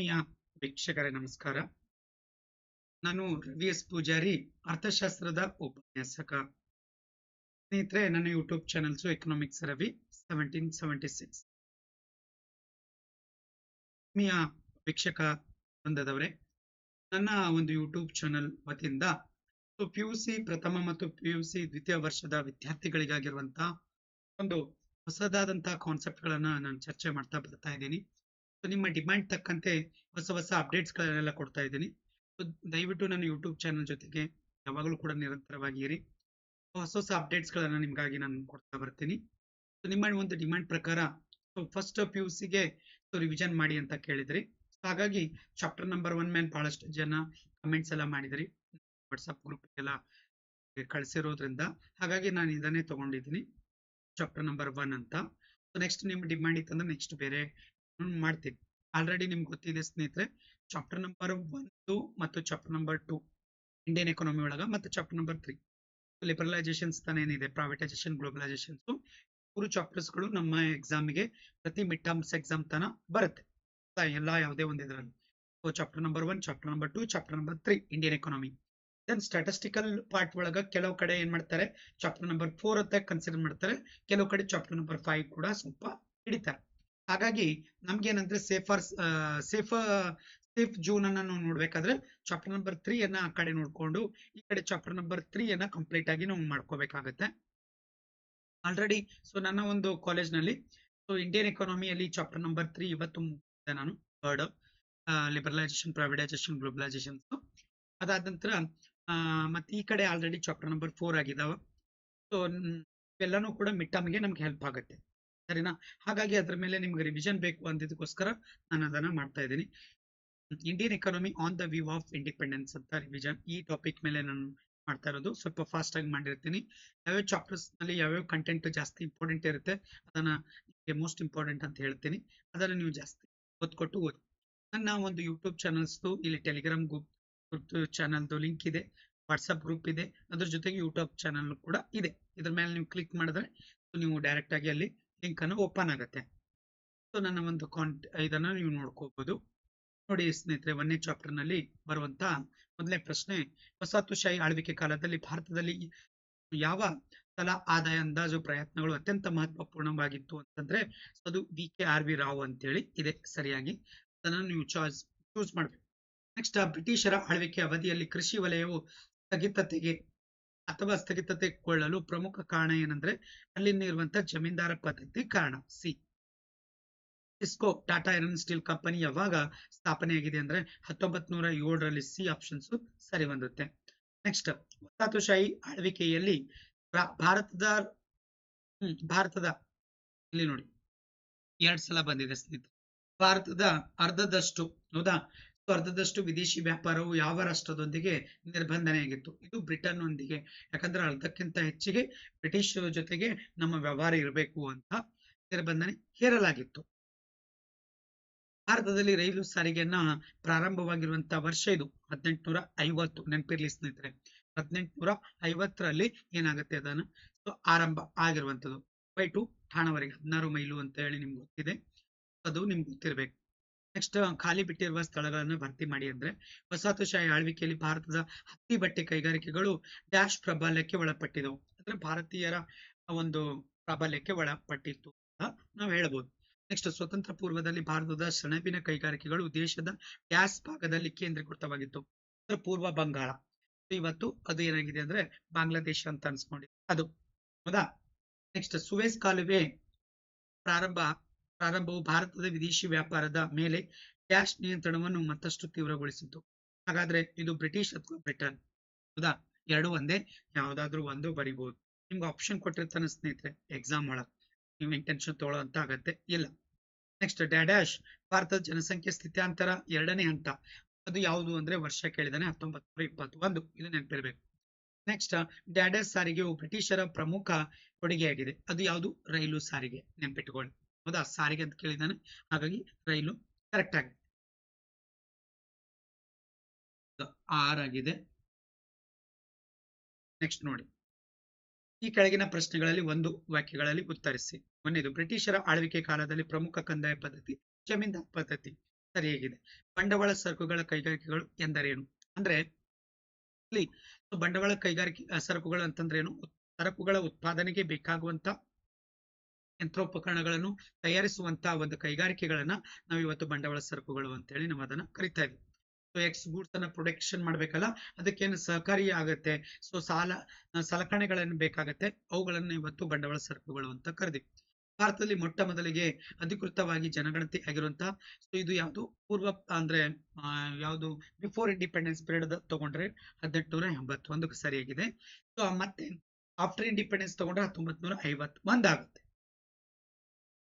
ಆತ್ಮೀಯ ವೀಕ್ಷಕರೇ, ನಮಸ್ಕಾರ. ನಾನು ರವಿ ಎಸ್ ಪೂಜಾರಿ ಅರ್ಥಶಾಸ್ತ್ರದ ಉಪನ್ಯಾಸಕ. ಸ್ನೇಹಿತರೆ, ನನ್ನ YouTube channels economics Ravi seventeen seventy six ಆತ್ಮೀಯ ವೀಕ್ಷಕ ವೃಂದದವರೇ ನನ್ನ ಒಂದು ಯೂಟ್ಯೂಬ್ ಚಾನೆಲ್ ವತಿಯಿಂದ ಪಿ ಯು ಸಿ ಪ್ರಥಮ ಮತ್ತು ಪಿ ಯು ಸಿ ದ್ವಿತೀಯ ವರ್ಷದ ವಿದ್ಯಾರ್ಥಿಗಳಿಗಾಗಿರುವಂತಹ ಒಂದು ಹೊಸದಾದಂತಹ ಕಾನ್ಸೆಪ್ಟ್ಗಳನ್ನ ನಾನು ಚರ್ಚೆ ಮಾಡ್ತಾ ಬರ್ತಾ ಇದ್ದೀನಿ. ನಿಮ್ಮ ಡಿಮ್ಯಾಂಡ್ ತಕ್ಕಂತೆ ಹೊಸ ಹೊಸ ಅಪ್ಡೇಟ್ಸ್ ಗಳನ್ನೆಲ್ಲ ಕೊಡ್ತಾ ಇದ್ದೀನಿ. ಸೊ ದಯವಿಟ್ಟು ನನ್ನ ಯೂಟ್ಯೂಬ್ ಚಾನಲ್ ಜೊತೆಗೆ ಯಾವಾಗಲೂ ಕೂಡ ನಿರಂತರವಾಗಿ ಇರಿ ಹೊಸ ಹೊಸ ಅಪ್ಡೇಟ್ಸ್ ಗಳನ್ನ ನಿಮ್ಗಾಗಿ ನಾನು ಕೊಡ್ತಾ ಬರ್ತೀನಿ. ಸೊ ನಿಮ್ಮ ಒಂದು ಡಿಮ್ಯಾಂಡ್ ಪ್ರಕಾರ ಸೊ ಫಸ್ಟ್ ಪಿ ಯು ಸಿಗೆ ಸೊ ರಿವಿಷನ್ ಮಾಡಿ ಅಂತ ಕೇಳಿದ್ರಿ. ಸೊ ಹಾಗಾಗಿ ಚಾಪ್ಟರ್ ನಂಬರ್ ಒನ್ ಮೇಲೆ ಭಾಳಷ್ಟು ಜನ ಕಮೆಂಟ್ಸ್ ಎಲ್ಲ ಮಾಡಿದ್ರಿ. ವಾಟ್ಸಪ್ ಗ್ರೂಪ್ಗೆಲ್ಲ ಕಳಿಸಿರೋದ್ರಿಂದ. ಹಾಗಾಗಿ ನಾನು ಇದನ್ನೇ ತಗೊಂಡಿದ್ದೀನಿ. ಚಾಪ್ಟರ್ ನಂಬರ್ ಒನ್ ಅಂತ. ನೆಕ್ಸ್ಟ್ ನಿಮ್ಮ ಡಿಮ್ಯಾಂಡ್ ಇತ್ತಂದ್ರೆ ನೆಕ್ಸ್ಟ್ ಬೇರೆ ಮಾಡ್ತೀನಿ. ಆಲ್ರೆಡಿ ನಿಮ್ಗೆ ಗೊತ್ತಿದೆ ಸ್ನೇಹಿತರೆ ಚಾಪ್ಟರ್ ನಂಬರ್ ಒಂದು ಮತ್ತು chapter number two Indian economy ಒಳಗ ಮತ್ತು ಚಾಪ್ಟರ್ ನಂಬರ್ ತ್ರೀ ಲಿಬರಲೈಸೇಷನ್ಸ್ ತಾನೇನಿದೆ ಪ್ರೈವೇಟೈಸೇಷನ್ ಗ್ಲೋಬಲೈಸೇಷನ್ಸ್ ಮೂರು ಚಾಪ್ಟರ್ಸ್ಗಳು ನಮ್ಮ ಎಕ್ಸಾಮಿಗೆ ಪ್ರತಿ ಮಿಡ್ ಟರ್ಮ್ಸ್ ಎಕ್ಸಾಮ್ ತನ ಬರುತ್ತೆ. ಎಲ್ಲ ಯಾವುದೇ ಒಂದು ಇದರಲ್ಲಿ. So chapter number one chapter number two chapter number three Indian economy then statistical part ಒಳಗ ಕೆಲವು ಕಡೆ ಏನ್ ಮಾಡ್ತಾರೆ ಚಾಪ್ಟರ್ ನಂಬರ್ ಫೋರ್ ಅಂತ ಕನ್ಸಿಡರ್ ಮಾಡ್ತಾರೆ, ಕೆಲವು ಕಡೆ ಚಾಪ್ಟರ್ ನಂಬರ್ ಫೈವ್ ಕೂಡ ಸ್ವಲ್ಪ ಹಿಡಿತಾರೆ. ಹಾಗಾಗಿ ನಮ್ಗೇನಂದ್ರೆ ಸೇಫರ್ ಸೇಫ್ ಸೇಫ್ ಜೂನ್ ಅನ್ನ ನಾವು ನೋಡ್ಬೇಕಾದ್ರೆ ಚಾಪ್ಟರ್ ನಂಬರ್ ತ್ರೀ ಅನ್ನ ಆ ಕಡೆ ನೋಡ್ಕೊಂಡು ಈ ಕಡೆ ಚಾಪ್ಟರ್ ನಂಬರ್ ತ್ರೀ ಅನ್ನ ಕಂಪ್ಲೀಟ್ ಆಗಿ ನಾವು ಮಾಡ್ಕೋಬೇಕಾಗತ್ತೆ. ಆಲ್ರೆಡಿ ಸೊ ನನ್ನ ಒಂದು ಕಾಲೇಜ್ನಲ್ಲಿ ಸೊ ಇಂಡಿಯನ್ ಎಕಾನಮಿಯಲ್ಲಿ ಚಾಪ್ಟರ್ ನಂಬರ್ ತ್ರೀ ಇವತ್ತು ಮುಗಿಸಿದೆ ನಾನು ವರ್ಡ್ ಲಿಬರಲೈಸೇಷನ್ ಪ್ರೈವೇಟೈಸೇಷನ್ ಗ್ಲೋಬಲೈಸೇಷನ್ ಅದಾದ ನಂತರ ಮತ್ತೆ ಈ ಕಡೆ ಆಲ್ರೆಡಿ ಚಾಪ್ಟರ್ ನಂಬರ್ ಫೋರ್ ಆಗಿದಾವ. ಸೊ ಇವೆಲ್ಲನೂ ಕೂಡ ಮಿಡ್ ನಮ್ಗೆ ಹೆಲ್ಪ್ ಆಗುತ್ತೆ. ಸರಿನಾ? ಹಾಗಾಗಿ ಅದ್ರ ಮೇಲೆ ನಿಮ್ಗೆ ರಿವಿಷನ್ ಬೇಕು ಅಂದಿದ್ದಕ್ಕೋಸ್ಕರ ನಾನು ಅದನ್ನ ಮಾಡ್ತಾ ಇದ್ದೀನಿ. Indian economy on the view of independence ಅಂತ ರಿವಿಷನ್ ಈ ಟಾಪಿಕ್ ಮೇಲೆ ನಾನು ಮಾಡ್ತಾ ಇರೋದು. ಸ್ವಲ್ಪ ಫಾಸ್ಟ್ ಆಗಿ ಮಾಡಿರ್ತೀನಿ. ಯಾವ್ಯಾವ ಚಾಪ್ಟರ್ಸ್ನಲ್ಲಿ ಯಾವ್ಯಾವ ಕಂಟೆಂಟ್ ಜಾಸ್ತಿ ಇಂಪಾರ್ಟೆಂಟ್ ಇರುತ್ತೆ ಅದನ್ನ ಮೋಸ್ಟ್ ಇಂಪಾರ್ಟೆಂಟ್ ಅಂತ ಹೇಳ್ತೀನಿ. ಅದನ್ನ ನೀವು ಜಾಸ್ತಿ ಓದ್ಕೊಟ್ಟು ಓದಿ. ನನ್ನ ಒಂದು ಯೂಟ್ಯೂಬ್ ಚಾನಲ್ಸ್ ಇಲ್ಲಿ ಟೆಲಿಗ್ರಾಮ್ ಗ್ರೂಪ್ ಗ್ರೂಪ್ ಚಾನಲ್ದು ಲಿಂಕ್ ಇದೆ. ವಾಟ್ಸಪ್ ಗ್ರೂಪ್ ಇದೆ. ಅದ್ರ ಜೊತೆಗೆ ಯೂಟ್ಯೂಬ್ ಚಾನಲ್ ಕೂಡ ಇದೆ. ಇದ್ರ ಮೇಲೆ ನೀವು ಕ್ಲಿಕ್ ಮಾಡಿದ್ರೆ ನೀವು ಡೈರೆಕ್ಟ್ ಆಗಿ ಅಲ್ಲಿ ಲಿಂಕ್ ಅನ್ನು ಓಪನ್ ಆಗುತ್ತೆ. ಸೊ, ನನ್ನ ಒಂದು ಕಾಂಟ್, ಇದನ್ನು ನೀವು ನೋಡ್ಕೋಬಹುದು ನೋಡಿ, ಸ್ನೇಹಿತರೆ, ಒಂದನೇ ಚಾಪ್ಟರ್ನಲ್ಲಿ ಬರುವಂತ ಮೊದಲನೇ ಪ್ರಶ್ನೆ ವಸಾತುಶಾಹಿ ಆಳ್ವಿಕೆ ಕಾಲದಲ್ಲಿ ಭಾರತದಲ್ಲಿ ಯಾವ ತಲಾ ಆದಾಯ ಅಂದಾಜು ಪ್ರಯತ್ನಗಳು ಅತ್ಯಂತ ಮಹತ್ವಪೂರ್ಣವಾಗಿತ್ತು ಅಂತಂದ್ರೆ ಅದು V K R V Rao ಅಂತೇಳಿ ಇದೆ ಸರಿಯಾಗಿ. ಅದನ್ನು ನೀವು ಚಾಯ್ಸ್, ಚೂಸ್ ಮಾಡಬೇಕು. ನೆಕ್ಸ್ಟ್, ಬ್ರಿಟಿಷರ ಆಳ್ವಿಕೆ ಅವಧಿಯಲ್ಲಿ ಕೃಷಿ ವಲಯವು ಸ್ಥಗಿತತೆಗೆ ಅಥವಾ ಸ್ಥಗಿತತೆಗೊಳ್ಳಲು ಪ್ರಮುಖ ಕಾರಣ ಏನಂದ್ರೆ ಅಲ್ಲಿ ಇರುವಂತಹ ಜಮೀನ್ದಾರ ಪದ್ಧತಿ ಕಾರಣ. C. IISCO, Tata iron steel company ಯಾವಾಗ ಸ್ಥಾಪನೆಯಾಗಿದೆ ಅಂದ್ರೆ ಹತ್ತೊಂಬತ್ ನೂರ ಏಳರಲ್ಲಿ ಸಿ ಆಪ್ಷನ್ಸ್ ಸರಿ ಹೊಂದುತ್ತೆ ನೆಕ್ಸ್ಟ್ ವಸಾಹತುಶಾಹಿ ಆಳ್ವಿಕೆಯಲ್ಲಿ ಭಾರತದ ಭಾರತದ, ಇಲ್ಲಿ ನೋಡಿ, ಎರಡ್ ಸಲ ಬಂದಿದೆ ಸ್ನೇಹಿತರೆ. ಭಾರತದ ಅರ್ಧದಷ್ಟು, ಹೌದಾ? ಅರ್ಧದಷ್ಟು ವಿದೇಶಿ ವ್ಯಾಪಾರವು ಯಾವ ರಾಷ್ಟ್ರದೊಂದಿಗೆ ನಿರ್ಬಂಧನೆಯಾಗಿತ್ತು? ಇದು ಬ್ರಿಟನ್ ನೊಂದಿಗೆ ಯಾಕಂದ್ರೆ ಅರ್ಧಕ್ಕಿಂತ ಹೆಚ್ಚಿಗೆ ಬ್ರಿಟಿಷ್ ಜೊತೆಗೆ ನಮ್ಮ ವ್ಯವಹಾರ ಇರಬೇಕು ಅಂತ ನಿರ್ಬಂಧನೆ ಹೇರಲಾಗಿತ್ತು. ಭಾರತದಲ್ಲಿ ರೈಲು ಸಾರಿಗೆಯನ್ನ ಪ್ರಾರಂಭವಾಗಿರುವಂತಹ ವರ್ಷ ಇದು. ಹದಿನೆಂಟುನೂರ ಐವತ್ತು. ನೆನಪಿರ್ಲಿ ಸ್ನೇಹಿತರೆ. ಹದಿನೆಂಟುನೂರ ಐವತ್ತರಲ್ಲಿ ಏನಾಗುತ್ತೆ ಅದನ್ನು? ಸೊ, ಆರಂಭ ಆಗಿರುವಂಥದ್ದು. ಬೈ ಟು ಠಾಣವರೆಗೆ ಹದಿನಾರು ಮೈಲು ಅಂತ ಹೇಳಿ ನಿಮ್ಗೆ ಗೊತ್ತಿದೆ. ಅದು ನಿಮ್ಗೆ ಗೊತ್ತಿರಬೇಕು. ನೆಕ್ಸ್ಟ್ ಖಾಲಿ ಬಿಟ್ಟಿರುವ ಸ್ಥಳಗಳನ್ನು ಭರ್ತಿ ಮಾಡಿ ಅಂದ್ರೆ ವಸಾತುಶಾಹಿ ಆಳ್ವಿಕೆಯಲ್ಲಿ ಭಾರತದ ಹತ್ತಿ ಬಟ್ಟೆ ಕೈಗಾರಿಕೆಗಳು ಡ್ಯಾಶ್ ಪ್ರಾಬಲ್ಯಕ್ಕೆ ಒಳಪಟ್ಟಿದವು ಅಂದ್ರೆ ಭಾರತೀಯರ ಒಂದು ಪ್ರಾಬಲ್ಯಕ್ಕೆ ಒಳಪಟ್ಟಿತ್ತು ಅಂತ ನಾವು ಹೇಳ್ಬೋದು. ನೆಕ್ಸ್ಟ್ ಸ್ವತಂತ್ರ ಪೂರ್ವದಲ್ಲಿ ಭಾರತದ ಸೆಣಬಿನ ಕೈಗಾರಿಕೆಗಳು ದೇಶದ ಡ್ಯಾಶ್ ಭಾಗದಲ್ಲಿ ಕೇಂದ್ರೀಕೃತವಾಗಿತ್ತು. ಅಂದ್ರೆ ಪೂರ್ವ ಬಂಗಾಳ. ಇವತ್ತು ಅದು ಏನಾಗಿದೆ ಅಂದ್ರೆ ಬಾಂಗ್ಲಾದೇಶ ಅಂತ ಅನ್ಸ್ಕೊಂಡಿದೆ. ಅದು ಹೌದಾ? ನೆಕ್ಸ್ಟ್ ಸುವೇಸ್ ಕಾಲುವೆ ಪ್ರಾರಂಭ ಪ್ರಾರಂಭವು ಭಾರತದ ವಿದೇಶಿ ವ್ಯಾಪಾರದ ಮೇಲೆ ಡ್ಯಾಶ್ ನಿಯಂತ್ರಣವನ್ನು ಮತ್ತಷ್ಟು ತೀವ್ರಗೊಳಿಸಿತು. ಹಾಗಾದ್ರೆ ಇದು ಬ್ರಿಟಿಷ್ ಅಥವಾ ಬ್ರಿಟನ್? ಹೌದಾ? ಎರಡು ಒಂದೇ? ಯಾವ್ದಾದ್ರು ಒಂದು ಬರಿಬಹುದು ನಿಮ್ಗೆ ಆಪ್ಷನ್ ಕೊಟ್ಟಿರ್ತಾನೆ ಸ್ನೇಹಿತರೆ ಎಕ್ಸಾಮ್ ಒಳಗೆ. ನೀವು ಇಂಟೆನ್ಷನ್ ತಗೊಳ್ಳೋಂತ ಆಗತ್ತೆ. ಇಲ್ಲ. ನೆಕ್ಸ್ಟ್ ಡ್ಯಾಡ್ಯಾಶ್ ಭಾರತದ ಜನಸಂಖ್ಯೆ ಸ್ಥಿತ್ಯಾಂತರ ಎರಡನೇ ಹಂತ. ಅದು ಯಾವುದು ಅಂದ್ರೆ ವರ್ಷ ಕೇಳಿದಾನೆ ಹತ್ತೊಂಬತ್ ನೂರ ಇಪ್ಪತ್ತೊಂದು. ಇದು ನೆನಪಿರ್ಬೇಕು. ನೆಕ್ಸ್ಟ್ ಡ್ಯಾಡ್ಯಾಶ್ ಸಾರಿಗೆಯು ಬ್ರಿಟಿಷರ ಪ್ರಮುಖ ಕೊಡುಗೆಯಾಗಿದೆ. ಅದು ಯಾವುದು? ರೈಲು ಸಾರಿಗೆ. ನೆನ್ಪಿಟ್ಕೊಳ್ಳಿ. ಹೌದಾ? ಸಾರಿಗೆ ಅಂತ ಕೇಳಿದ್ದಾನೆ. ಹಾಗಾಗಿ ರೈಲು ಕರೆಕ್ಟ್ ಆಗಿದೆ. ಆರ್ ಆಗಿದೆ. ನೆಕ್ಸ್ಟ್ ನೋಡಿ. ಈ ಕೆಳಗಿನ ಪ್ರಶ್ನೆಗಳಲ್ಲಿ ಒಂದು ವಾಕ್ಯಗಳಲ್ಲಿ ಉತ್ತರಿಸಿ. ಒಂದೇದು, ಬ್ರಿಟಿಷರ ಆಳ್ವಿಕೆ ಕಾಲದಲ್ಲಿ ಪ್ರಮುಖ ಕಂದಾಯ ಪದ್ಧತಿ ಜಮೀನ್ ಪದ್ಧತಿ ಸರಿಯಾಗಿದೆ. ಬಂಡವಾಳ ಸರಕುಗಳ ಕೈಗಾರಿಕೆಗಳು ಎಂದರೇನು? ಅಂದ್ರೆ ಇಲ್ಲಿ ಬಂಡವಾಳ ಕೈಗಾರಿಕೆ ಸರಕುಗಳು ಅಂತಂದ್ರೆ ಏನು? ಸರಕುಗಳ ಉತ್ಪಾದನೆಗೆ ಬೇಕಾಗುವಂತ ಯಂತ್ರೋಪಕರಣಗಳನ್ನು ತಯಾರಿಸುವಂತಹ ಒಂದು ಕೈಗಾರಿಕೆಗಳನ್ನ ನಾವು ಇವತ್ತು ಬಂಡವಾಳ ಸರಕುಗಳು ಅಂತೇಳಿ ನಾವು ಅದನ್ನ ಕರಿತಾ ಇದ್ವಿ. ಸೊ ಎಕ್ಸ್ ಗೂಡ್ಸ್ ಅನ್ನ ಪ್ರೊಡಕ್ಷನ್ ಮಾಡ್ಬೇಕಲ್ಲ, ಅದಕ್ಕೇನು ಸಹಕಾರಿ ಆಗತ್ತೆ? ಸೊ ಸಾಲ ಸಲಕರಣೆಗಳನ್ನು ಬೇಕಾಗತ್ತೆ? ಅವುಗಳನ್ನು ಇವತ್ತು ಬಂಡವಾಳ ಸರಕುಗಳು ಅಂತ ಕರೆದಿವಿ. ಭಾರತದಲ್ಲಿ ಮೊಟ್ಟ ಮೊದಲಿಗೆ ಅಧಿಕೃತವಾಗಿ ಜನಗಣತಿ ಆಗಿರುವಂತಹ ಸೊ ಇದು ಯಾವುದು? ಪೂರ್ವ, ಅಂದ್ರೆ ಯಾವುದು? ಬಿಫೋರ್ ಇಂಡಿಪೆಂಡೆನ್ಸ್ ಪೀರಿಯಡ್ ತಗೊಂಡ್ರೆ ಹದಿನೆಂಟುನೂರ ಎಂಬತ್ತೊಂದು ಸರಿಯಾಗಿದೆ. ಸೊ ಮತ್ತೆ ಆಫ್ಟರ್ ಇಂಡಿಪೆಂಡೆನ್ಸ್ ತಗೊಂಡ್ರೆ ಹತ್ತೊಂಬತ್ ನೂರ ಐವತ್ತೊಂದು ಆಗುತ್ತೆ.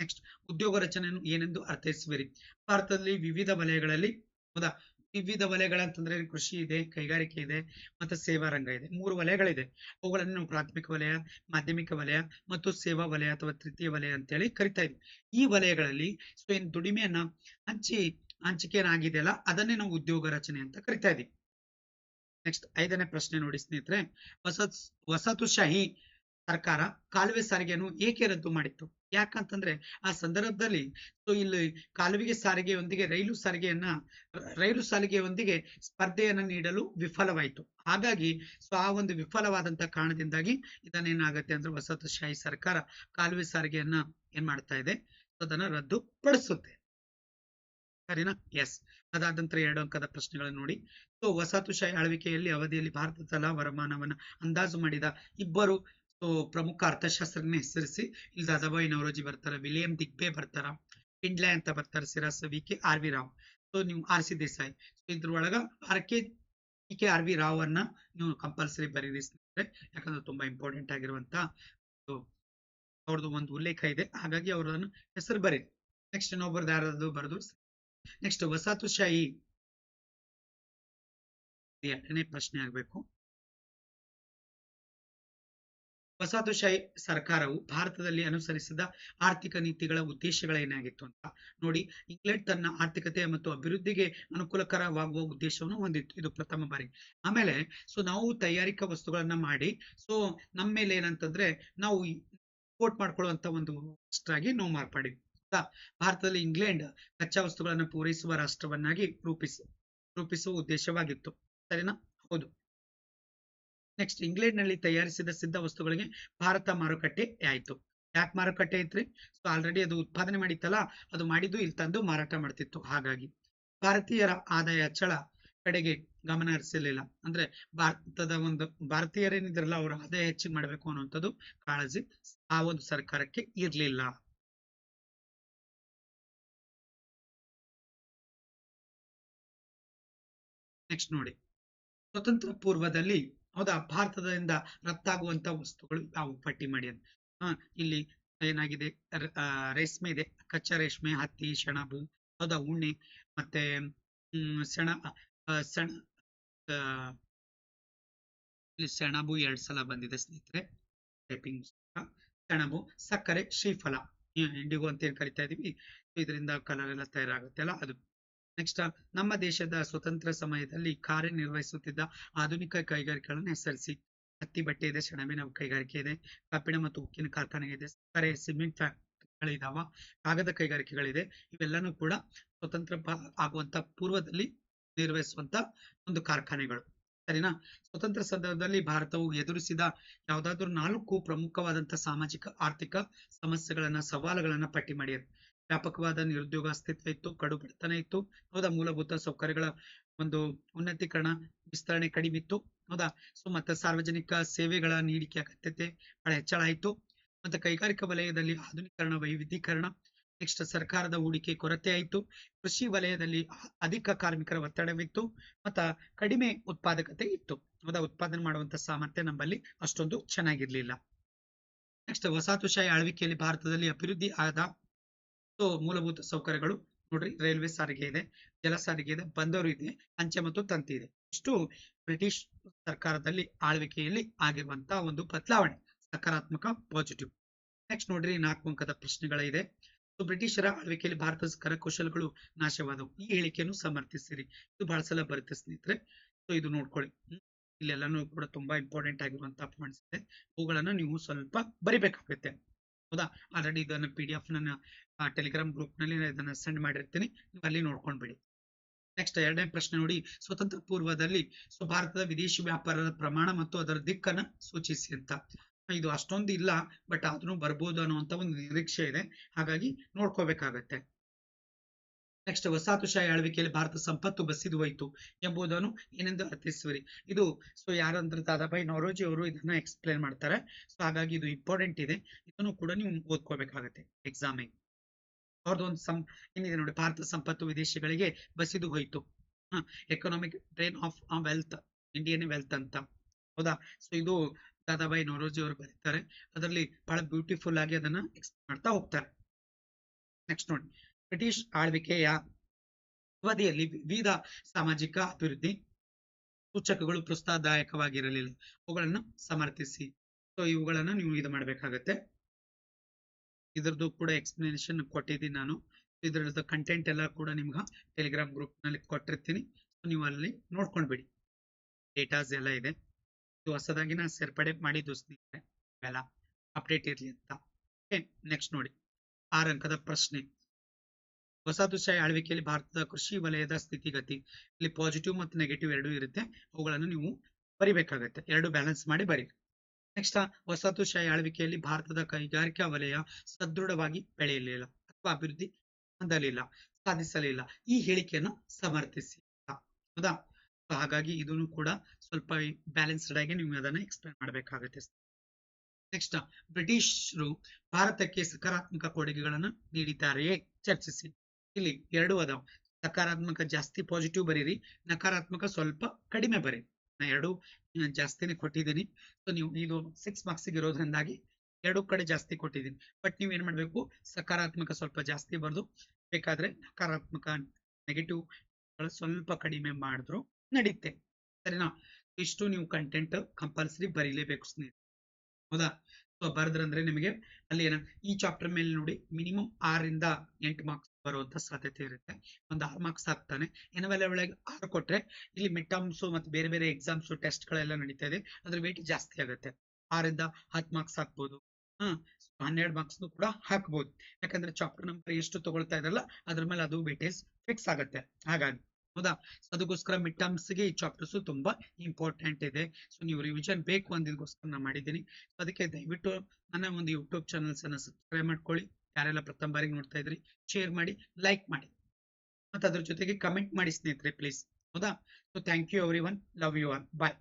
ನೆಕ್ಸ್ಟ್ ಉದ್ಯೋಗ ರಚನೆಯನ್ನು ಏನೆಂದು ಅರ್ಥೈಸುವಿರಿ. ಭಾರತದಲ್ಲಿ ವಿವಿಧ ವಲಯಗಳಲ್ಲಿ, ಹೌದಾ? ವಿವಿಧ ವಲಯಗಳಂತಂದ್ರೆ ಕೃಷಿ ಇದೆ, ಕೈಗಾರಿಕೆ ಇದೆ, ಮತ್ತೆ ಸೇವಾ ರಂಗ ಇದೆ. ಮೂರು ವಲಯಗಳಿದೆ. ಅವುಗಳನ್ನು ನಾವು ಪ್ರಾಥಮಿಕ ವಲಯ, ಮಾಧ್ಯಮಿಕ ವಲಯ ಮತ್ತು ಸೇವಾ ವಲಯ ಅಥವಾ ತೃತೀಯ ವಲಯ ಅಂತೇಳಿ ಕರಿತಾ ಇದ್ವಿ. ಈ ವಲಯಗಳಲ್ಲಿ ಸೊ ದುಡಿಮೆಯನ್ನ ಹಂಚಿ ಹಂಚಿಕೆ ಏನಾಗಿದೆಯಲ್ಲ ಅದನ್ನೇ ನಾವು ಉದ್ಯೋಗ ರಚನೆ ಅಂತ ಕರಿತಾ ಇದೀವಿ. ನೆಕ್ಸ್ಟ್ ಐದನೇ ಪ್ರಶ್ನೆ ನೋಡಿ ಸ್ನೇಹಿತರೆ. ವಸತ್ ವಸಾಹತುಶಾಹಿ ಸರ್ಕಾರ ಕಾಲುವೆ ಸಾರಿಗೆಯನ್ನು ಏಕೆ ರದ್ದು ಮಾಡಿತ್ತು? ಯಾಕಂತಂದ್ರೆ ಆ ಸಂದರ್ಭದಲ್ಲಿ ಸೊ ಇಲ್ಲಿ ಕಾಲುವೆಗೆ ಸಾರಿಗೆಯೊಂದಿಗೆ ರೈಲು ಸಾರಿಗೆಯನ್ನ, ರೈಲು ಸಾರಿಗೆಯೊಂದಿಗೆ ಸ್ಪರ್ಧೆಯನ್ನ ನೀಡಲು ವಿಫಲವಾಯಿತು. ಹಾಗಾಗಿ ಸೊ ಆ ಒಂದು ವಿಫಲವಾದಂತ ಕಾರಣದಿಂದಾಗಿ ಇದನ್ನೇನಾಗತ್ತೆ ಅಂದ್ರೆ ವಸಾಹತುಶಾಹಿ ಸರ್ಕಾರ ಕಾಲುವೆ ಸಾರಿಗೆಯನ್ನ ಏನ್ ಮಾಡ್ತಾ ಇದೆ? ಅದನ್ನ ರದ್ದು ಪಡಿಸುತ್ತೆ. ಸರಿನಾ? ಎಸ್ ಅದಾದ ನಂತರ ಎರಡು ಅಂಕದ ಪ್ರಶ್ನೆಗಳನ್ನು ನೋಡಿ. ಸೊ ವಸಾತುಶಾಹಿ ಆಳ್ವಿಕೆಯಲ್ಲಿ ಅವಧಿಯಲ್ಲಿ ಭಾರತದ ತಲಾ ವರಮಾನವನ್ನ ಅಂದಾಜು ಮಾಡಿದ ಇಬ್ಬರು ಪ್ರಮುಖ ಅರ್ಥಶಾಸ್ತ್ರಜ್ಞ ಹೆಸರಿಸಿ, ಇಲ್ಲಿ ದಾದಾಬಾಯಿ ನವರೋಜಿ ಬರ್ತಾರ, ವಿಲಿಯಂ ದಿಗ್ಬೆ ಬರ್ತಾರ, ಪಿಂಡ್ಲೆ ಅಂತ ಬರ್ತಾರೆ ಸಿರಾಸ್ V K R V Rao. So ನೀವು ಆರ್ ಸಿ ದೇಸಾಯಿ. ಸೊ ಇದ್ರೊಳಗ R K, V K R V Rao ಅನ್ನ ನೀವು ಕಂಪಲ್ಸರಿ ಬರೀರಿ ಯಾಕಂದ್ರೆ ತುಂಬಾ ಇಂಪಾರ್ಟೆಂಟ್ ಆಗಿರುವಂತ ಅವ್ರದ್ದು ಒಂದು ಉಲ್ಲೇಖ ಇದೆ. ಹಾಗಾಗಿ ಅವರನ್ನು ಹೆಸರು ಬರೀ ನೆಕ್ಸ್ಟ್ ಇನ್ನೊಬ್ಬರದ್ದು ಯಾರದು ಬರೆದು ನೆಕ್ಸ್ಟ್ ವಸಾತುಶಾಹಿ. ಎರಡನೇ ಪ್ರಶ್ನೆ ಆಗ್ಬೇಕು. ವಸಾಹತುಶಾಹಿ ಸರ್ಕಾರವು ಭಾರತದಲ್ಲಿ ಅನುಸರಿಸಿದ ಆರ್ಥಿಕ ನೀತಿಗಳ ಉದ್ದೇಶಗಳೇನಾಗಿತ್ತು ಅಂತ ನೋಡಿ, ಇಂಗ್ಲೆಂಡ್ ತನ್ನ ಆರ್ಥಿಕತೆ ಮತ್ತು ಅಭಿವೃದ್ಧಿಗೆ ಅನುಕೂಲಕರವಾಗುವ ಉದ್ದೇಶವನ್ನು ಹೊಂದಿತ್ತು. ಇದು ಪ್ರಥಮ ಬಾರಿ. ಆಮೇಲೆ ಸೊ ನಾವು ತಯಾರಿಕಾ ವಸ್ತುಗಳನ್ನ ಮಾಡಿ ಸೊ ನಮ್ಮ ಮೇಲೆ ಏನಂತಂದ್ರೆ ನಾವು ಇಂಪೋರ್ಟ್ ಮಾಡ್ಕೊಳ್ಳುವಂತ ಒಂದು ರಾಷ್ಟ್ರಾಗಿ ನಾವು ಮಾರ್ಪಾಡಿದ್ವಿ ಭಾರತದಲ್ಲಿ ಇಂಗ್ಲೆಂಡ್ ಕಚ್ಚಾ ವಸ್ತುಗಳನ್ನು ಪೂರೈಸುವ ರಾಷ್ಟ್ರವನ್ನಾಗಿ ರೂಪಿಸಿ, ರೂಪಿಸುವ ಉದ್ದೇಶವಾಗಿತ್ತು. ಸರಿನಾ? ಹೌದು. ನೆಕ್ಸ್ಟ್ ಇಂಗ್ಲೆಂಡ್ನಲ್ಲಿ ತಯಾರಿಸಿದ ಸಿದ್ಧ ವಸ್ತುಗಳಿಗೆ ಭಾರತ ಮಾರುಕಟ್ಟೆ ಆಯ್ತು. ಯಾಕೆ ಮಾರುಕಟ್ಟೆ ಐತ್ರಿ? ಸೊ ಆಲ್ರೆಡಿ ಅದು ಉತ್ಪಾದನೆ ಮಾಡಿತ್ತಲ್ಲ, ಅದು ಮಾಡಿದ್ದು ಇಲ್ಲಿ ತಂದು ಮಾರಾಟ ಮಾಡ್ತಿತ್ತು. ಹಾಗಾಗಿ ಭಾರತೀಯರ ಆದಾಯ ಹೆಚ್ಚಳ ಕಡೆಗೆ ಗಮನ ಹರಿಸಲಿಲ್ಲ. ಅಂದ್ರೆ ಭಾರತದ ಒಂದು ಭಾರತೀಯರೇನಿದ್ರಲ್ಲ, ಅವರ ಆದಾಯ ಹೆಚ್ಚಿಗೆ ಮಾಡಬೇಕು ಅನ್ನುವಂಥದ್ದು ಕಾಳಜಿ ಆ ಒಂದು ಸರ್ಕಾರಕ್ಕೆ ಇರ್ಲಿಲ್ಲ. ನೆಕ್ಸ್ಟ್ ನೋಡಿ. ಸ್ವತಂತ್ರ ಪೂರ್ವದಲ್ಲಿ ಹೌದಾ? ಭಾರತದಿಂದ ರಫ್ತಾಗುವಂತ ವಸ್ತುಗಳು ನಾವು ಪಟ್ಟಿ ಮಾಡಿ ಅಂತ ಹಾ, ಇಲ್ಲಿ ಏನಾಗಿದೆ? ರೇಷ್ಮೆ ಇದೆ. ಕಚ್ಚಾ ರೇಷ್ಮೆ, ಹತ್ತಿ, ಸೆಣಬು, ಹೌದಾ? ಉಣ್ಣೆ, ಮತ್ತೆ ಸೆಣ ಸೆಣ ಇಲ್ಲಿ ಸೆಣಬು ಎರಡ್ ಸಲ ಬಂದಿದೆ ಸ್ನೇಹಿತರೆ. ಟೈಪಿಂಗ್ ಸೆಣಬು, ಸಕ್ಕರೆ, ಶ್ರೀಫಲ. ಇಂಡಿಗೋ ಅಂತ ಏನ್ ಕರಿತಾ ಇದೀವಿ? ಇದರಿಂದ ಕಲರ್ ಎಲ್ಲ ತಯಾರಾಗುತ್ತೆ ಅಲ್ಲ? ಅದು ನೆಕ್ಸ್ಟ್ ನಮ್ಮ ದೇಶದ ಸ್ವತಂತ್ರ ಸಮಯದಲ್ಲಿ ಕಾರ್ಯನಿರ್ವಹಿಸುತ್ತಿದ್ದ ಆಧುನಿಕ ಕೈಗಾರಿಕೆಗಳನ್ನು ಹೆಸರಿಸಿ. ಹತ್ತಿ ಬಟ್ಟೆ ಇದೆ, ಸೆಣಬಿನ ಕೈಗಾರಿಕೆ ಇದೆ, ಕಬ್ಬಿಣ ಮತ್ತು ಉಕ್ಕಿನ ಕಾರ್ಖಾನೆ ಇದೆ, ಸಕ್ಕರೆ, ಸಿಮೆಂಟ್ ಫ್ಯಾಕ್ಟರಿಗಳಿದಾವ ಕಾಗದ ಕೈಗಾರಿಕೆಗಳಿದೆ ಇವೆಲ್ಲನೂ ಕೂಡ ಸ್ವತಂತ್ರ ಆಗುವಂತ ಪೂರ್ವದಲ್ಲಿ ನಿರ್ವಹಿಸುವಂತ ಒಂದು ಕಾರ್ಖಾನೆಗಳು. ಸರಿನಾ? ಸ್ವತಂತ್ರ ಸಂದರ್ಭದಲ್ಲಿ ಭಾರತವು ಎದುರಿಸಿದ ಯಾವುದಾದ್ರೂ ನಾಲ್ಕು ಪ್ರಮುಖವಾದಂತ ಸಾಮಾಜಿಕ, ಆರ್ಥಿಕ ಸಮಸ್ಯೆಗಳನ್ನ, ಸವಾಲುಗಳನ್ನ ಪಟ್ಟಿ ಮಾಡಿ ವ್ಯಾಪಕವಾದ ನಿರುದ್ಯೋಗ ಅಸ್ತಿತ್ವ ಇತ್ತು, ಕಡು ಬಡತನ ಇತ್ತು. ಹೌದಾ? ಮೂಲಭೂತ ಸೌಕರ್ಯಗಳ ಒಂದು ಉನ್ನತೀಕರಣ, ವಿಸ್ತರಣೆ ಕಡಿಮೆ ಇತ್ತು. ಹೌದಾ? ಸೊ ಮತ್ತೆ ಸಾರ್ವಜನಿಕ ಸೇವೆಗಳ ನೀಡಿಕೆ ಅಗತ್ಯತೆ ಬಹಳ ಹೆಚ್ಚಳ ಆಯಿತು. ಮತ್ತೆ ಕೈಗಾರಿಕಾ ವಲಯದಲ್ಲಿ ಆಧುನೀಕರಣ, ವೈವಿಧ್ಯೀಕರಣ, ನೆಕ್ಸ್ಟ್ ಸರ್ಕಾರದ ಹೂಡಿಕೆ ಕೊರತೆ ಆಯಿತು. ಕೃಷಿ ವಲಯದಲ್ಲಿ ಅಧಿಕ ಕಾರ್ಮಿಕರ ಒತ್ತಡವಿತ್ತು. ಮತ್ತ ಕಡಿಮೆ ಉತ್ಪಾದಕತೆ ಇತ್ತು. ಹೌದಾ? ಉತ್ಪಾದನೆ ಮಾಡುವಂತ ಸಾಮರ್ಥ್ಯ ನಮ್ಮಲ್ಲಿ ಅಷ್ಟೊಂದು ಚೆನ್ನಾಗಿರ್ಲಿಲ್ಲ. ನೆಕ್ಸ್ಟ್ ವಸಾಹತುಶಾಹಿ ಆಳ್ವಿಕೆಯಲ್ಲಿ ಭಾರತದಲ್ಲಿ ಅಭಿವೃದ್ಧಿ ಆದ ಮೂಲಭೂತ ಸೌಕರ್ಯಗಳು ನೋಡ್ರಿ ರೈಲ್ವೆ ಸಾರಿಗೆ ಇದೆ, ಜಲ ಸಾರಿಗೆ ಇದೆ ಬಂದರು ಇದೆ, ಅಂಚೆ ಮತ್ತು ತಂತಿ ಇದೆ. ಇಷ್ಟು ಬ್ರಿಟಿಷ್ ಸರ್ಕಾರದಲ್ಲಿ ಆಳ್ವಿಕೆಯಲ್ಲಿ ಆಗಿರುವಂತಹ ಒಂದು ಬದಲಾವಣೆ, ಸಕಾರಾತ್ಮಕ ಪಾಸಿಟಿವ್ ನೆಕ್ಸ್ಟ್ ನೋಡ್ರಿ ನಾಲ್ಕು ಅಂಕದ ಪ್ರಶ್ನೆಗಳಿದೆ ಬ್ರಿಟಿಷರ ಆಳ್ವಿಕೆಯಲ್ಲಿ ಭಾರತದ ಕರಕುಶಲಗಳು ನಾಶವಾದವು. ಈ ಹೇಳಿಕೆಯನ್ನು ಸಮರ್ಥಿಸಿರಿ. ಇದು ಬಹಳ ಸಲ ಬರುತ್ತೆ ಸ್ನೇಹಿತರೆ. ಸೊ ಇದು ನೋಡ್ಕೊಳ್ಳಿ. ಇಲ್ಲೆಲ್ಲಾನು ಕೂಡ ತುಂಬಾ ಇಂಪಾರ್ಟೆಂಟ್ ಆಗಿರುವಂತಹ ಪಾಯಿಂಟ್ಸ್ ಇದೆ. ಅವುಗಳನ್ನು ನೀವು ಸ್ವಲ್ಪ ಬರಿಬೇಕಾಗುತ್ತೆ. ಹೌದಾ? ಆಲ್ರೆಡಿ ಇದನ್ನ ಪಿ ಡಿ ಎಫ್ ನನ್ನ ಟೆಲಿಗ್ರಾಮ್ ಗ್ರೂಪ್ನಲ್ಲಿ ಇದನ್ನ ಸೆಂಡ್ ಮಾಡಿರ್ತೀನಿ. ನೀವು ಅಲ್ಲಿ ನೋಡ್ಕೊಂಡ್ಬಿಡಿ. ನೆಕ್ಸ್ಟ್ ಎರಡನೇ ಪ್ರಶ್ನೆ ನೋಡಿ. ಸ್ವತಂತ್ರ ಪೂರ್ವದಲ್ಲಿ ಸೊ ಭಾರತದ ವಿದೇಶಿ ವ್ಯಾಪಾರದ ಪ್ರಮಾಣ ಮತ್ತು ಅದರ ದಿಕ್ಕನ್ನ ಸೂಚಿಸಿ ಅಂತ. ಇದು ಅಷ್ಟೊಂದು ಇಲ್ಲ ಬಟ್ ಆದ್ರೂ ಬರ್ಬೋದು ಅನ್ನುವಂತ ಒಂದು ನಿರೀಕ್ಷೆ ಇದೆ. ಹಾಗಾಗಿ ನೋಡ್ಕೋಬೇಕಾಗತ್ತೆ. ನೆಕ್ಸ್ಟ್ ವಸಾಹತುಶಾಹಿ ಆಳ್ವಿಕೆಯಲ್ಲಿ ಭಾರತ ಸಂಪತ್ತು ಬಸಿದು ಹೋಯಿತು ಎಂಬುದನ್ನು ಏನೆಂದು ಅರ್ಥೈಸುವಿರಿ. ಇದು ಸೊ ಯಾರಂದ್ರೆ ದಾದಾಬಾಯಿ ನವರೋಜಿ ಅವರು ಇದನ್ನ ಎಕ್ಸ್ಪ್ಲೇನ್ ಮಾಡ್ತಾರೆ. ಸೊ ಹಾಗಾಗಿ ಇದು ಇಂಪಾರ್ಟೆಂಟ್ ಇದೆ. ಇದನ್ನು ಕೂಡ ನೀವು ಓದ್ಕೋಬೇಕಾಗತ್ತೆ. ಎಕ್ಸಾಮಿಗೆ ಅವ್ರದ್ದು ಒಂದು ಸಂ, ಏನಿದೆ ನೋಡಿ ಭಾರತ ಸಂಪತ್ತು ವಿದೇಶಗಳಿಗೆ ಬಸಿದು ಹೋಯಿತು. ಎಕನಾಮಿಕ್ ಡ್ರೈನ್ ಆಫ್ ಆ ವೆಲ್ತ್ ಇಂಡಿಯನ್ ವೆಲ್ತ್ ಅಂತ. ಹೌದಾ? ಸೊ ಇದು ದಾದಾಬಾಯಿ ನವರೋಜಿ ಅವರು ಬರೀತಾರೆ. ಅದರಲ್ಲಿ ಬಹಳ ಬ್ಯೂಟಿಫುಲ್ ಆಗಿ ಅದನ್ನ ಎಕ್ಸ್ಪ್ಲೇನ್ ಮಾಡ್ತಾ ಹೋಗ್ತಾರೆ. ನೆಕ್ಸ್ಟ್ ನೋಡಿ, ಬ್ರಿಟಿಷ್ ಆಳ್ವಿಕೆಯ ಅವಧಿಯಲ್ಲಿ ವಿವಿಧ ಸಾಮಾಜಿಕ ಅಭಿವೃದ್ಧಿ ಸೂಚಕಗಳು ಪ್ರೋತ್ಸಾಹದಾಯಕವಾಗಿರಲಿಲ್ಲ ಅವುಗಳನ್ನು ಸಮರ್ಥಿಸಿ. ಸೊ ಇವುಗಳನ್ನ ನೀವು ಇದು ಮಾಡಬೇಕಾಗತ್ತೆ. ಇದ್ರದ್ದು ಕೂಡ ಎಕ್ಸ್ಪ್ಲನೇಷನ್ ಕೊಟ್ಟಿದ್ದೀನಿ ನಾನು. ಇದರದ್ದು ಕಂಟೆಂಟ್ ಎಲ್ಲ ಕೂಡ ನಿಮ್ಗೆ ಟೆಲಿಗ್ರಾಮ್ ಗ್ರೂಪ್ನಲ್ಲಿ ಕೊಟ್ಟಿರ್ತೀನಿ. ನೀವು ಅಲ್ಲಿ ನೋಡ್ಕೊಂಡ್ಬಿಡಿ. ಡೇಟಾಸ್ ಎಲ್ಲ ಇದೆ. ಇದು ಹೊಸದಾಗಿ ನಾನು ಸೇರ್ಪಡೆ ಮಾಡಿದ್ದು ಸ್ನೇಹಿತರೆ ಎಲ್ಲ ಅಪ್ಡೇಟ್ ಇರಲಿ ಅಂತ. ಓಕೆ ನೆಕ್ಸ್ಟ್ ನೋಡಿ. ಆರು ಅಂಕದ ಪ್ರಶ್ನೆ. ವಸಾಹತುಶಾಹಿ ಆಳ್ವಿಕೆಯಲ್ಲಿ ಭಾರತದ ಕೃಷಿ ವಲಯದ ಸ್ಥಿತಿಗತಿ. ಇಲ್ಲಿ ಪಾಸಿಟಿವ್ ಮತ್ತು ನೆಗೆಟಿವ್ ಎರಡೂ ಇರುತ್ತೆ. ಅವುಗಳನ್ನು ನೀವು ಬರಿಬೇಕಾಗತ್ತೆ. ಎರಡು ಬ್ಯಾಲೆನ್ಸ್ ಮಾಡಿ ಬರಿ ನೆಕ್ಸ್ಟ್ ವಸಾಹತುಶಾಹಿ ಆಳ್ವಿಕೆಯಲ್ಲಿ ಭಾರತದ ಕೈಗಾರಿಕಾ ವಲಯ ಸದೃಢವಾಗಿ ಬೆಳೆಯಲಿಲ್ಲ ಅಥವಾ ಅಭಿವೃದ್ಧಿ ಹೊಂದಲಿಲ್ಲ, ಸಾಧಿಸಲಿಲ್ಲ. ಈ ಹೇಳಿಕೆಯನ್ನು ಸಮರ್ಥಿಸಿ. ಹೌದಾ? ಹಾಗಾಗಿ ಇದನ್ನು ಕೂಡ ಸ್ವಲ್ಪ ಬ್ಯಾಲೆನ್ಸ್ಡ್ ಆಗಿ ನೀವು ಅದನ್ನ ಎಕ್ಸ್ಪ್ಲೇನ್ ಮಾಡಬೇಕಾಗುತ್ತೆ. ನೆಕ್ಸ್ಟ್ ಬ್ರಿಟಿಷರು ಭಾರತಕ್ಕೆ ಸಕಾರಾತ್ಮಕ ಕೊಡುಗೆಗಳನ್ನು ನೀಡಿದ್ದಾರೆಯೇ? ಚರ್ಚಿಸಿ. ಇಲ್ಲಿ ಎರಡು ಅದಾವ. ಸಕಾರಾತ್ಮಕ ಜಾಸ್ತಿ ಪಾಸಿಟಿವ್ ಬರೀರಿ, ನಕಾರಾತ್ಮಕ ಸ್ವಲ್ಪ ಕಡಿಮೆ ಬರೀರಿ. ಎರಡು ಜಾಸ್ತಿನೇ ಕೊಟ್ಟಿದ್ದೀನಿ. ಸೊ ನೀವು ಇದು ಸಿಕ್ಸ್ ಮಾರ್ಕ್ಸ್ ಇರೋದ್ರಿಂದಾಗಿ ಎರಡು ಕಡೆ ಜಾಸ್ತಿ ಕೊಟ್ಟಿದ್ದೀನಿ. ಬಟ್ ನೀವು ಏನು ಮಾಡಬೇಕು? ಸಕಾರಾತ್ಮಕ ಸ್ವಲ್ಪ ಜಾಸ್ತಿ ಬರೆದು, ಬೇಕಾದ್ರೆ ನಕಾರಾತ್ಮಕ ನೆಗೆಟಿವ್ ಸ್ವಲ್ಪ ಕಡಿಮೆ ಮಾಡಿದ್ರು ನಡೀತೆ. ಸರಿನಾ? ಇಷ್ಟು ನೀವು ಕಂಟೆಂಟ್ ಕಂಪಲ್ಸರಿ ಬರೀಲೇಬೇಕು ಸ್ನೇಹಿತರೆ. ಹೌದಾ? ಬರ್ದ್ರಂದ್ರೆ ನಿಮಗೆ ಅಲ್ಲಿ ಏನ, ಈ ಚಾಪ್ಟರ್ ಮೇಲೆ ನೋಡಿ ಮಿನಿಮಮ್ ಆರಿಂದ ಎಂಟು ಮಾರ್ಕ್ಸ್ ಬರುವಂತ ಸಾಧ್ಯತೆ ಇರುತ್ತೆ. ಒಂದು ಆರು ಮಾರ್ಕ್ಸ್ ಆಗ್ತಾನೆ. ಏನವೆಲ್ಲ ಒಳಗೆ ಆರು ಕೊಟ್ರೆ, ಇಲ್ಲಿ ಮಿಡ್ ಟರ್ಮ್ಸ್ ಮತ್ತೆ ಬೇರೆ ಬೇರೆ ಎಕ್ಸಾಮ್ಸ್ ಟೆಸ್ಟ್ ಗಳೆಲ್ಲ ನಡೀತಾ ಇದೆ. ಅದ್ರ ವೇಟ್ ಜಾಸ್ತಿ ಆಗುತ್ತೆ. ಆರಿಂದ ಹತ್ತು ಮಾರ್ಕ್ಸ್ ಹಾಕ್ಬೋದು ಹಾ, ಹನ್ನೆರಡು ಮಾರ್ಕ್ಸ್ ಕೂಡ ಹಾಕ್ಬೋದು. ಯಾಕಂದ್ರೆ ಚಾಪ್ಟರ್ ನಂಬರ್ ಎಷ್ಟು ತಗೊಳ್ತಾ ಇದ್ರಲ್ಲ ಅದ್ರ ಮೇಲೆ ಅದು ವೇಟೇಜ್ ಫಿಕ್ಸ್ ಆಗುತ್ತೆ. ಹಾಗಾಗಿ ಹೌದಾ? ಅದಕ್ಕೋಸ್ಕರ ಮಿಡ್ ಟರ್ಮ್ಸ್ಗೆ ಈ ಚಾಪ್ಟರ್ಸ್ ತುಂಬಾ ಇಂಪಾರ್ಟೆಂಟ್ ಇದೆ. ಸೊ ನೀವು ರಿವಿಷನ್ ಬೇಕು ಅಂದಿದ್ದಕ್ಕೋಸ್ಕರ ನಾನು ಮಾಡಿದ್ದೀನಿ. ಅದಕ್ಕೆ ದಯವಿಟ್ಟು ನನ್ನ ಒಂದು ಯೂಟ್ಯೂಬ್ ಚಾನಲ್ಸ್ ಅನ್ನ ಸಬ್ಸ್ಕ್ರೈಬ್ ಮಾಡ್ಕೊಳ್ಳಿ. ಯಾರೆಲ್ಲ ಪ್ರಥಮ ಬಾರಿಗೆ ನೋಡ್ತಾ ಇದ್ರಿ ಶೇರ್ ಮಾಡಿ ಲೈಕ್ ಮಾಡಿ. ಮತ್ತೆ ಅದ್ರ ಜೊತೆಗೆ ಕಮೆಂಟ್ ಮಾಡಿ ಸ್ನೇಹಿತರೆ ಪ್ಲೀಸ್ ಹೌದಾ? So thank you every love you all bye